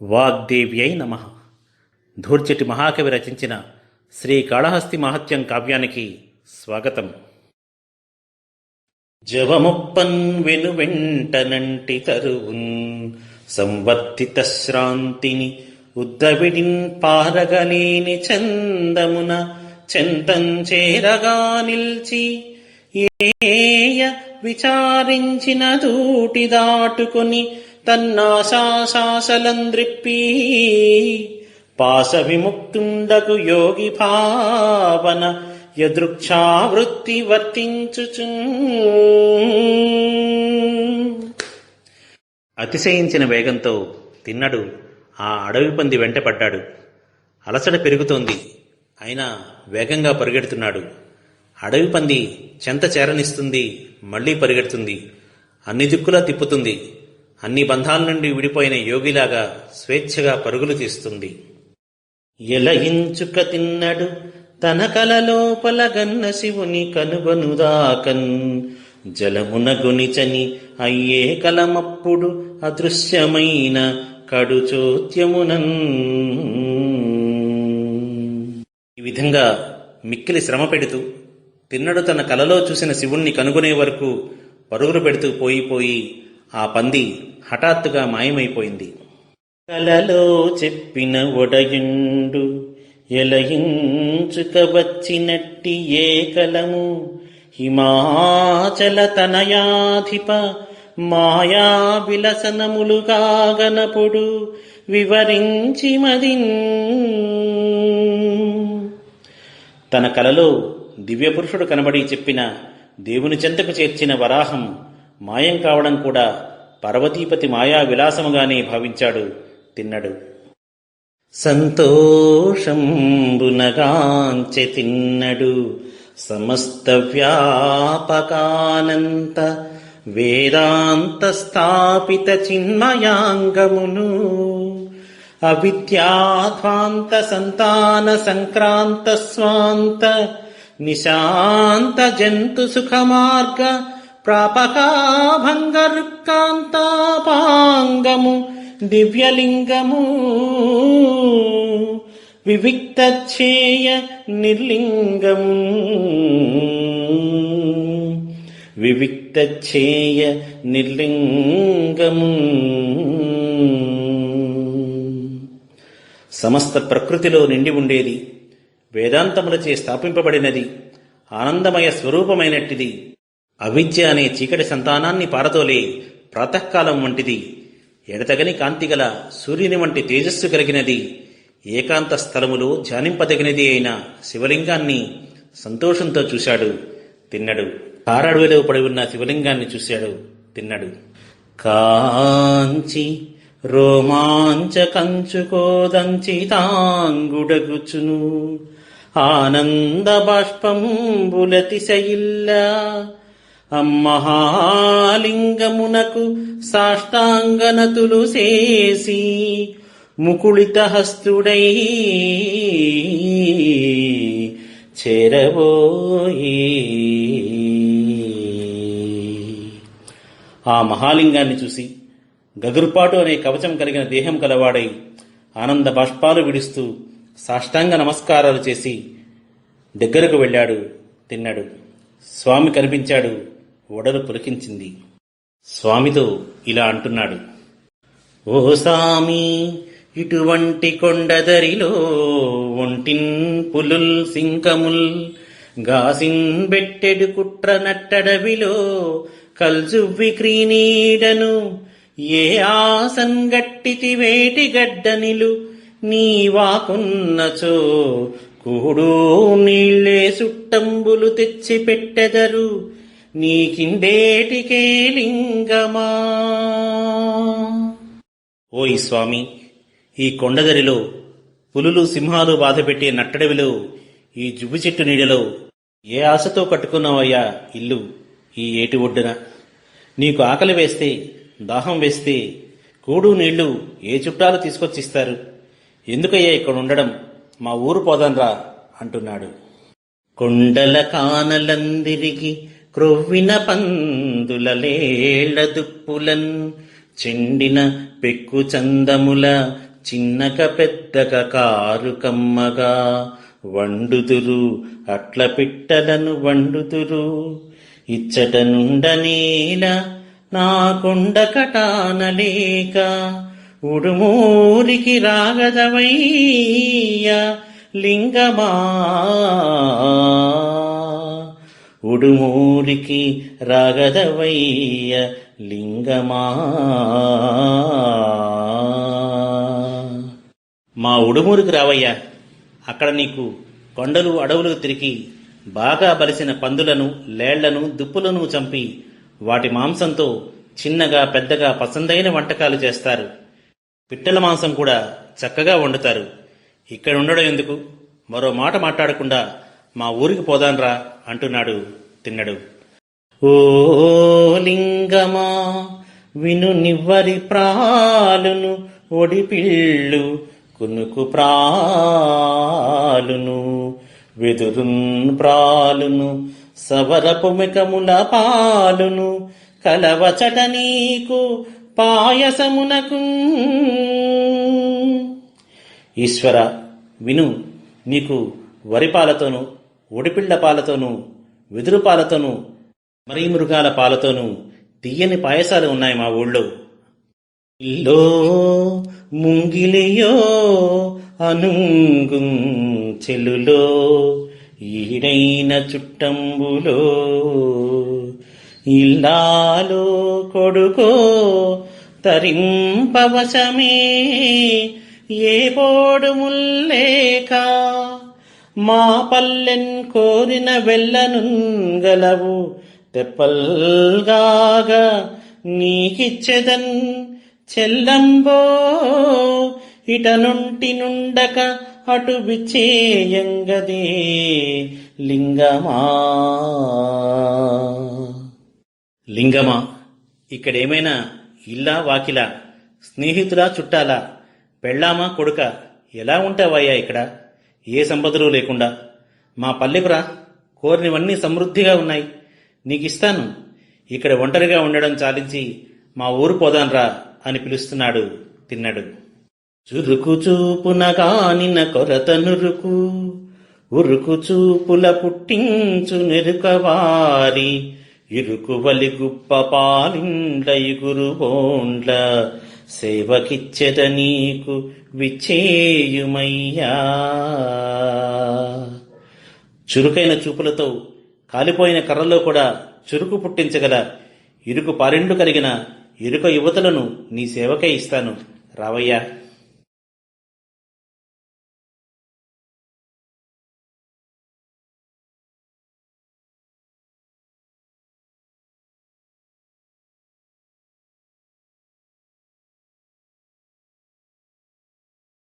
వాగ్దేవ్యై నమ. ధూర్చటి మహాకవి రచించిన శ్రీ కాళహస్తి మహత్యం కావ్యానికి స్వాగతం. జవముప్పన్ వెను వెంటనంటి తరువున్ సంవర్తిత శ్రాంతిని ఉద్దవిడిన్ పారగలేని చందమున చెంతం చేరగా నిల్చి ఏయ విచారించిన దూటి దాటుకొని తన్నాశాశాసలంద్రిప్పి పాస విముక్తుండకు యోగి భావన యదృక్షావృత్తి వర్తించుచు అతిశయించిన వేగంతో తిన్నడు ఆ అడవి పంది వెంటపడ్డాడు. అలసట పెరుగుతోంది అయినా వేగంగా పరిగెడుతున్నాడు. అడవి పంది చెంత చేరనిస్తుంది మళ్ళీ పరిగెడుతుంది. అన్ని దిక్కులా తిప్పుతుంది. అన్ని బంధాల నుండి విడిపోయిన యోగిలాగా స్వేచ్ఛగా పరుగులు తీస్తుంది. ఎలయించుక తిన్నడు తన కల లోపల గన్న శివుని కనుగొనుదాకన్. జలమున గునిచని అయ్యే కలమప్పుడు అదృశ్యమైన కడుచోద్యమునన్. ఈ విధంగా మిక్కిలి శ్రమ పెడుతూ తిన్నడు తన కలలో చూసిన శివుణ్ణి కనుగొనే వరకు పరుగులు పెడుతూ పోయిపోయి పోయి ఆ పంది హఠాత్తుగా మాయమైపోయింది. కలలో చెప్పిన ఒడయుండు ఎలయించుక వచ్చినట్టి ఏ కలము? హిమాచల తనయాధిప మాయా విలసనములుగాగనపుడు వివరించి మదిన్ తన కలలో దివ్యపురుషుడు కనబడి చెప్పిన దేవుని చెంతకు చేర్చిన వరాహం మాయం కావడం కూడా పర్వతీపతి మాయా విలాసముగానే భావించాడు తిన్నడు. సంతోషంబునగాంచె తిన్నడు. సమస్త వ్యాపకానంత వేదాంత స్థాపిత చిన్మయాంగమును అవిద్యాధ్వాంత సంతాన సంక్రాంత స్వాంత నిశాంత జంతు సుఖమార్గ మార్గ దివ్యలింగము వివిక్తేయ నిర్లింగము. వివిక్తచ్ఛేయ నిర్లింగము. సమస్త ప్రకృతిలో నిండి ఉండేది వేదాంతములచే స్థాపింపబడినది ఆనందమయ స్వరూపమైనట్టిది. అవిద్య అనే చీకటి సంతానాన్ని పారతోలే ప్రాతకాలం వంటిది. ఎడతగని కాంతిగల సూర్యుని వంటి తేజస్సు కలిగినది. ఏకాంత స్థలములో ధ్యానింపదగినది అయిన శివలింగాన్ని సంతోషంతో చూశాడు. తిన్నడు. కారడవిలో పడి ఉన్న శివలింగాన్ని చూశాడు. తిన్నడు. కాంచి రోమాంచ కంచుకోదంచితాంగుడగుచును ఆనంద బాష్పంబులతిశయిల్లా అమ్మహాలింగమునకు సాష్టాంగనతులు చేసి ముకుళిత హస్తుడై చేరబోయి. ఆ మహాలింగాన్ని చూసి గగురుపాటు అనే కవచం కలిగిన దేహం కలవాడై ఆనంద బాష్పాలు విడుస్తూ సాష్టాంగ నమస్కారాలు చేసి దగ్గరకు వెళ్ళాడు తిన్నాడు. స్వామి కనిపించాడు ఒడలు పులికించింది. స్వామితో ఇలా అంటున్నాడు. ఓ సామి ఇటువంటి కొండదరిలో ఒంటిన్ పులుల్ సింకముల్ గాసిన్ బెట్టెడు కుట్ర నట్టడవిలో కల్జువ్వి క్రీనీడను ఏ ఆసన్ గట్టితి వేటి గడ్డనిలు నీ వాకున్నచో కూడు నీళ్ళే సుట్టంబులు తెచ్చి నీకిందేటికే లింగమా? ఓయ్ స్వామి ఈ కొండదరిలో పులులు సింహాలు బాధపెట్టే నట్టడవిలో ఈ జుబ్బు చెట్టు నీడలో ఏ ఆశతో కట్టుకున్నావయ్యా ఇల్లు ఈ ఏటి ఒడ్డున? నీకు ఆకలి వేస్తే దాహం వేస్తే కూడు నీళ్ళు ఏ చుట్టాలు తీసుకొచ్చిస్తారు? ఎందుకయ్యా ఇక్కడ ఉండడం? మా ఊరు పోదాన్రా అంటున్నాడు. కొండల కానలందిరిగి క్రొవ్విన పందుల దుప్పులన్ చెండిన పెక్కు చందముల చిన్నక పెద్దక కారు కమ్మగా వండుదురు అట్ల పిట్టలను వండుదురు. ఇచ్చట నుండనేల నా కొండ కటానలేక ఉడుమూరికి రాగదవయ్య లింగమా ఉడుమూరికి రాగదవయ్య లింగమా. మా ఉడుమూరికి రావయ్యా అక్కడ నీకు కొండలు అడవులు తిరిగి బాగా బలిసిన పందులను లేళ్ళను దుప్పులను చంపి వాటి మాంసంతో చిన్నగా పెద్దగా పసందైన వంటకాలు చేస్తారు. పిట్టల మాంసం కూడా చక్కగా వండుతారు. ఇక్కడ ఉండడం ఎందుకు? మరో మాట మాట్లాడకుండా మా ఊరికి పోదాన్రా అంటున్నాడు తిన్నడు. ఓ లింగమా విను నివ్వరి ప్రాలును ఒడిపిళ్ళు కునుకు ప్రాలును వెదురున్ ప్రాలును సవరపుమికముల పాలును కలవచట నీకు పాయసమునకు. ఈశ్వర విను నీకు వరి పాలతోనూ పాలతోనూ వెదురు పాలతోనూ మరీ మృగాల పాలతోనూ తీయని పాయసాలు ఉన్నాయి మా ఊళ్ళో. ఇల్లో ముంగిలియో అనుంగు చెలులో ఈడైన చుట్టంబులో ఇల్లాలో కొడుకో తరింపవశమే ఏ పోడు ముల్లేకా మా పల్లెన్ కోరిన వెళ్ళనుంగలవు. తెప్పల్గాగా నీకిచ్చెదన్ చెల్లంబో ఇట నుంటి నుండక అటు విచేయంగదే లింగమా. లింగమా ఇక్కడేమైనా ఇల్లా వాకిలా స్నేహితులా చుట్టాలా పెళ్ళామా కొడుక ఎలా ఉంటావయ్యా ఇక్కడ? ఏ సంపదలు లేకుండా. మా పల్లెకురా కోరినవన్నీ సమృద్ధిగా ఉన్నాయి. నీకిస్తాను. ఇక్కడ ఒంటరిగా ఉండడం చాలించి మా ఊరు పోదాన్రా అని పిలుస్తున్నాడు తిన్నాడు. చురుకు చూపున కానిన కొరత నురుకు ఉరుకు చూపుల పుట్టించు నెరుకవారి ఇరుకు వలి గుప్ప పాలిండ్ల ఇగురు బోండ్ల సేవకిచ్చెద నీకు విచ్చేయుమయ్యా. చురుకైన చూపులతో కాలిపోయిన కర్రలో కూడా చురుకు పుట్టించగల ఇరుకు పారెండు కలిగిన ఇరుక యువతలను నీ సేవకే ఇస్తాను. రావయ్యా.